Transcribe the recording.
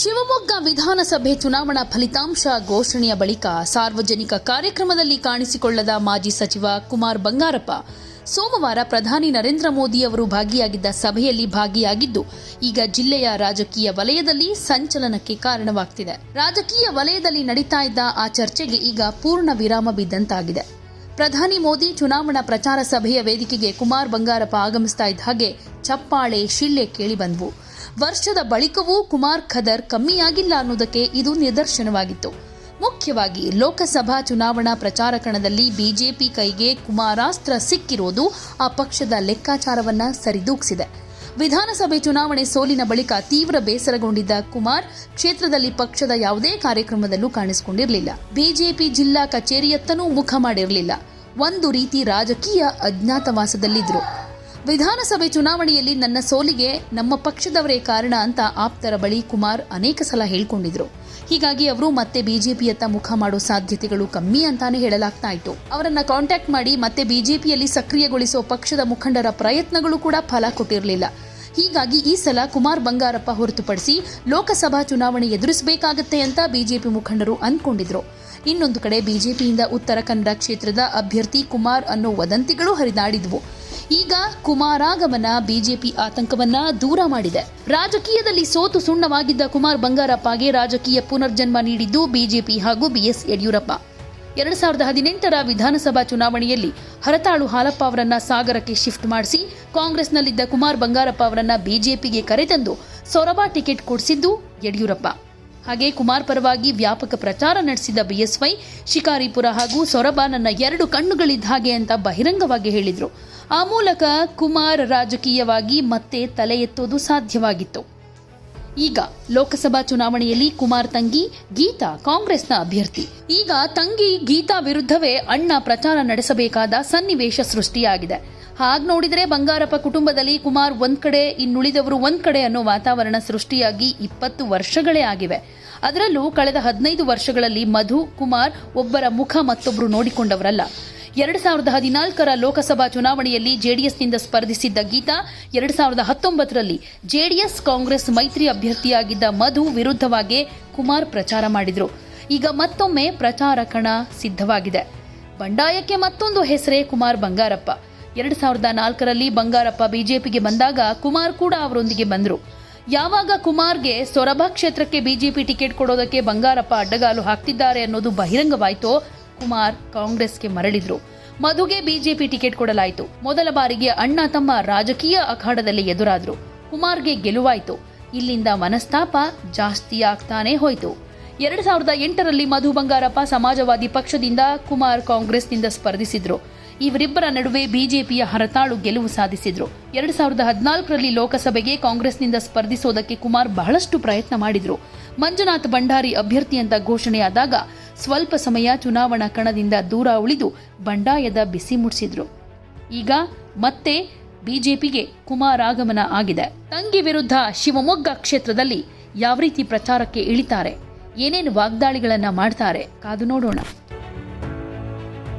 ಶಿವಮೊಗ್ಗ ವಿಧಾನಸಭೆ ಚುನಾವಣಾ ಫಲಿತಾಂಶ ಘೋಷಣೆಯ ಬಳಿಕ ಸಾರ್ವಜನಿಕ ಕಾರ್ಯಕ್ರಮದಲ್ಲಿ ಕಾಣಿಸಿಕೊಳ್ಳದ ಮಾಜಿ ಸಚಿವ ಕುಮಾರ್ ಬಂಗಾರಪ್ಪ, ಸೋಮವಾರ ಪ್ರಧಾನಿ ನರೇಂದ್ರ ಮೋದಿ ಅವರು ಭಾಗಿಯಾಗಿದ್ದ ಸಭೆಯಲ್ಲಿ ಭಾಗಿಯಾಗಿದ್ದು, ಈಗ ಜಿಲ್ಲೆಯ ರಾಜಕೀಯ ವಲಯದಲ್ಲಿ ಸಂಚಲನಕ್ಕೆ ಕಾರಣವಾಗ್ತಿದೆ. ರಾಜಕೀಯ ವಲಯದಲ್ಲಿ ನಡೀತಾ ಇದ್ದ ಆ ಚರ್ಚೆಗೆ ಈಗ ಪೂರ್ಣ ವಿರಾಮ ಬಿದ್ದಂತಾಗಿದೆ. ಪ್ರಧಾನಿ ಮೋದಿ ಚುನಾವಣಾ ಪ್ರಚಾರ ಸಭೆಯ ವೇದಿಕೆಗೆ ಕುಮಾರ್ ಬಂಗಾರಪ್ಪ ಆಗಮಿಸ್ತಾ ಇದ್ದ ಹಾಗೆ ಚಪ್ಪಾಳೆ, ಶಿಳ್ಳೆ ಕೇಳಿ ಬಂದ್ವು. ವರ್ಷದ ಬಳಿಕವೂ ಕುಮಾರ್ ಖದರ್ ಕಮ್ಮಿಯಾಗಿಲ್ಲ ಅನ್ನೋದಕ್ಕೆ ಇದು ನಿದರ್ಶನವಾಗಿತ್ತು. ಮುಖ್ಯವಾಗಿ ಲೋಕಸಭಾ ಚುನಾವಣಾ ಪ್ರಚಾರ ಕಣದಲ್ಲಿ ಬಿಜೆಪಿ ಕೈಗೆ ಕುಮಾರಾಸ್ತ್ರ ಸಿಕ್ಕಿರೋದು ಆ ಪಕ್ಷದ ಲೆಕ್ಕಾಚಾರವನ್ನ ಸರಿದೂಗಿಸಿದೆ. ವಿಧಾನಸಭೆ ಚುನಾವಣೆ ಸೋಲಿನ ಬಳಿಕ ತೀವ್ರ ಬೇಸರಗೊಂಡಿದ್ದ ಕುಮಾರ್ ಕ್ಷೇತ್ರದಲ್ಲಿ ಪಕ್ಷದ ಯಾವುದೇ ಕಾರ್ಯಕ್ರಮದಲ್ಲೂ ಕಾಣಿಸಿಕೊಂಡಿರಲಿಲ್ಲ. ಬಿಜೆಪಿ ಜಿಲ್ಲಾ ಕಚೇರಿಯತ್ತನೂ ಮುಖ ಮಾಡಿರಲಿಲ್ಲ. ಒಂದು ರೀತಿ ರಾಜಕೀಯ ಅಜ್ಞಾತವಾಸದಲ್ಲಿದ್ರು. ವಿಧಾನಸಭೆ ಚುನಾವಣೆಯಲ್ಲಿ ನನ್ನ ಸೋಲಿಗೆ ನಮ್ಮ ಪಕ್ಷದವರೇ ಕಾರಣ ಅಂತ ಆಪ್ತರ ಬಳಿ ಕುಮಾರ್ ಅನೇಕ ಸಲ ಹೇಳ್ಕೊಂಡಿದ್ರು. ಹೀಗಾಗಿ ಅವರು ಮತ್ತೆ ಬಿಜೆಪಿಯತ್ತ ಮುಖ ಮಾಡೋ ಸಾಧ್ಯತೆಗಳು ಕಮ್ಮಿ ಅಂತಾನೆ ಹೇಳಲಾಗ್ತಾ ಇತ್ತು. ಅವರನ್ನ ಕಾಂಟ್ಯಾಕ್ಟ್ ಮಾಡಿ ಮತ್ತೆ ಬಿಜೆಪಿಯಲ್ಲಿ ಸಕ್ರಿಯಗೊಳಿಸೋ ಪಕ್ಷದ ಮುಖಂಡರ ಪ್ರಯತ್ನಗಳು ಕೂಡ ಫಲ ಕೊಟ್ಟಿರಲಿಲ್ಲ. ಹೀಗಾಗಿ ಈ ಸಲ ಕುಮಾರ್ ಬಂಗಾರಪ್ಪ ಹೊರತುಪಡಿಸಿ ಲೋಕಸಭಾ ಚುನಾವಣೆ ಎದುರಿಸಬೇಕಾಗತ್ತೆ ಅಂತ ಬಿಜೆಪಿ ಮುಖಂಡರು ಅಂದ್ಕೊಂಡಿದ್ರು ಇನ್ನೊಂದು ಕಡೆ ಬಿಜೆಪಿಯಿಂದ ಉತ್ತರ ಕನ್ನಡ ಕ್ಷೇತ್ರದ ಅಭ್ಯರ್ಥಿ ಕುಮಾರ್ ಅನ್ನೋ ವದಂತಿಗಳು ಹರಿದಾಡಿದ್ವು. ಈಗ ಕುಮಾರಾಗಮನ ಬಿಜೆಪಿ ಆತಂಕವನ್ನ ದೂರ ಮಾಡಿದೆ. ರಾಜಕೀಯದಲ್ಲಿ ಸೋತು ಸುಣ್ಣವಾಗಿದ್ದ ಕುಮಾರ್ ಬಂಗಾರಪ್ಪಗೆ ರಾಜಕೀಯ ಪುನರ್ಜನ್ಮ ನೀಡಿದ್ದು ಬಿಜೆಪಿ ಹಾಗೂ ಬಿಎಸ್ ಯಡಿಯೂರಪ್ಪ. ಎರಡ್ ಸಾವಿರದ ಹದಿನೆಂಟರ ವಿಧಾನಸಭಾ ಚುನಾವಣೆಯಲ್ಲಿ ಹರತಾಳು ಹಾಲಪ್ಪ ಅವರನ್ನ ಸಾಗರಕ್ಕೆ ಶಿಫ್ಟ್ ಮಾಡಿಸಿ ಕಾಂಗ್ರೆಸ್ನಲ್ಲಿದ್ದ ಕುಮಾರ್ ಬಂಗಾರಪ್ಪ ಅವರನ್ನ ಬಿಜೆಪಿಗೆ ಕರೆತಂದು ಸೊರಬ ಟಿಕೆಟ್ ಕೊಡಿಸಿದ್ದು ಯಡಿಯೂರಪ್ಪ. ಹಾಗೆ ಕುಮಾರ್ ಪರವಾಗಿ ವ್ಯಾಪಕ ಪ್ರಚಾರ ನಡೆಸಿದ ಬಿಎಸ್ವೈ, ಶಿಕಾರಿಪುರ ಹಾಗೂ ಸೊರಬ ನನ್ನ ಎರಡು ಕಣ್ಣುಗಳಿದ್ದ ಹಾಗೆ ಅಂತ ಬಹಿರಂಗವಾಗಿ ಹೇಳಿದರು. ಆ ಮೂಲಕ ಕುಮಾರ್ ರಾಜಕೀಯವಾಗಿ ಮತ್ತೆ ತಲೆ ಎತ್ತೋದು ಸಾಧ್ಯವಾಗಿತ್ತು. ಈಗ ಲೋಕಸಭಾ ಚುನಾವಣೆಯಲ್ಲಿ ಕುಮಾರ್ ತಂಗಿ, ಗೀತಾ ಕಾಂಗ್ರೆಸ್ನ ಅಭ್ಯರ್ಥಿ. ಈಗ ತಂಗಿ, ಗೀತಾ ವಿರುದ್ಧವೇ ಅಣ್ಣ ಪ್ರಚಾರ ನಡೆಸಬೇಕಾದ ಸನ್ನಿವೇಶ ಸೃಷ್ಟಿಯಾಗಿದೆ. ಹಾಗ್ ನೋಡಿದರೆ ಬಂಗಾರಪ್ಪ ಕುಟುಂಬದಲ್ಲಿ ಕುಮಾರ್ ಒಂದ್ ಕಡೆ, ಇನ್ನುಳಿದವರು ಒಂದ್ ಕಡೆ ಅನ್ನೋ ವಾತಾವರಣ ಸೃಷ್ಟಿಯಾಗಿ ಇಪ್ಪತ್ತು ವರ್ಷಗಳೇ ಆಗಿವೆ. ಅದರಲ್ಲೂ ಕಳೆದ ಹದಿನೈದು ವರ್ಷಗಳಲ್ಲಿ ಮಧು, ಕುಮಾರ್ ಒಬ್ಬರ ಮುಖ ಮತ್ತೊಬ್ಬರು ನೋಡಿಕೊಂಡವರಲ್ಲ. ಎರಡ್ ಸಾವಿರದ ಹದಿನಾಲ್ಕರ ಲೋಕಸಭಾ ಚುನಾವಣೆಯಲ್ಲಿ ಜೆಡಿಎಸ್ನಿಂದ ಸ್ಪರ್ಧಿಸಿದ್ದ ಗೀತಾ, ಎರಡ್ ಸಾವಿರದ ಹತ್ತೊಂಬತ್ತರಲ್ಲಿ ಜೆಡಿಎಸ್ ಕಾಂಗ್ರೆಸ್ ಮೈತ್ರಿ ಅಭ್ಯರ್ಥಿಯಾಗಿದ್ದ ಮಧು ವಿರುದ್ಧವಾಗಿ ಕುಮಾರ್ ಪ್ರಚಾರ ಮಾಡಿದರು. ಈಗ ಮತ್ತೊಮ್ಮೆ ಪ್ರಚಾರ ಕಣ ಸಿದ್ಧವಾಗಿದೆ. ಬಂಡಾಯಕ್ಕೆ ಮತ್ತೊಂದು ಹೆಸರೇ ಕುಮಾರ್ ಬಂಗಾರಪ್ಪ. ಎರಡ್ ಸಾವಿರದ ನಾಲ್ಕರಲ್ಲಿ ಬಂಗಾರಪ್ಪ ಬಿಜೆಪಿಗೆ ಬಂದಾಗ ಕುಮಾರ್ ಕೂಡ ಅವರೊಂದಿಗೆ ಬಂದರು. ಯಾವಾಗ ಕುಮಾರ್ಗೆ ಸೊರಬ ಕ್ಷೇತ್ರಕ್ಕೆ ಬಿಜೆಪಿ ಟಿಕೆಟ್ ಕೊಡೋದಕ್ಕೆ ಬಂಗಾರಪ್ಪ ಅಡ್ಡಗಾಲು ಹಾಕ್ತಿದ್ದಾರೆ ಅನ್ನೋದು ಬಹಿರಂಗವಾಯಿತೋ, ಕುಮಾರ್ ಕಾಂಗ್ರೆಸ್ಗೆ ಮರಳಿದ್ರು. ಮಧುಗೆ ಬಿಜೆಪಿ ಟಿಕೆಟ್ ಕೊಡಲಾಯಿತು. ಮೊದಲ ಬಾರಿಗೆ ಅಣ್ಣ ತಮ್ಮ ರಾಜಕೀಯ ಅಖಾಡದಲ್ಲಿ ಎದುರಾದ್ರು. ಕುಮಾರ್ಗೆ ಗೆಲುವಾಯಿತು. ಇಲ್ಲಿಂದ ಮನಸ್ತಾಪ ಜಾಸ್ತಿ ಆಗ್ತಾನೆ ಹೋಯಿತು. ಎರಡು ಸಾವಿರದ ಎಂಟರಲ್ಲಿ ಮಧು ಬಂಗಾರಪ್ಪ ಸಮಾಜವಾದಿ ಪಕ್ಷದಿಂದ ಕುಮಾರ್ ಕಾಂಗ್ರೆಸ್ನಿಂದ ಸ್ಪರ್ಧಿಸಿದ್ರು. ಇವರಿಬ್ಬರ ನಡುವೆ ಬಿಜೆಪಿಯ ಹರತಾಳು ಗೆಲುವು ಸಾಧಿಸಿದ್ರು. ಎರಡ್ ಸಾವಿರದ ಹದಿನಾಲ್ಕರಲ್ಲಿ ಲೋಕಸಭೆಗೆ ಕಾಂಗ್ರೆಸ್ನಿಂದ ಸ್ಪರ್ಧಿಸೋದಕ್ಕೆ ಕುಮಾರ್ ಬಹಳಷ್ಟು ಪ್ರಯತ್ನ ಮಾಡಿದ್ರು. ಮಂಜುನಾಥ್ ಭಂಡಾರಿ ಅಭ್ಯರ್ಥಿ ಅಂತ ಘೋಷಣೆಯಾದಾಗ ಸ್ವಲ್ಪ ಸಮಯ ಚುನಾವಣಾ ಕಣದಿಂದ ದೂರ ಉಳಿದು ಬಂಡಾಯದ ಬಿಸಿ ಮುಟ್ಟಿಸಿದ್ರು ಈಗ ಮತ್ತೆ ಬಿಜೆಪಿಗೆ ಕುಮಾರ್ ಆಗಮನ ಆಗಿದೆ. ತಂಗಿ ವಿರುದ್ಧ ಶಿವಮೊಗ್ಗ ಕ್ಷೇತ್ರದಲ್ಲಿ ಯಾವ ರೀತಿ ಪ್ರಚಾರಕ್ಕೆ ಇಳಿತಾರೆ? ಏನೇನು ವಾಗ್ದಾಳಿಗಳನ್ನ ಮಾಡ್ತಾರೆ? ಕಾದು ನೋಡೋಣ.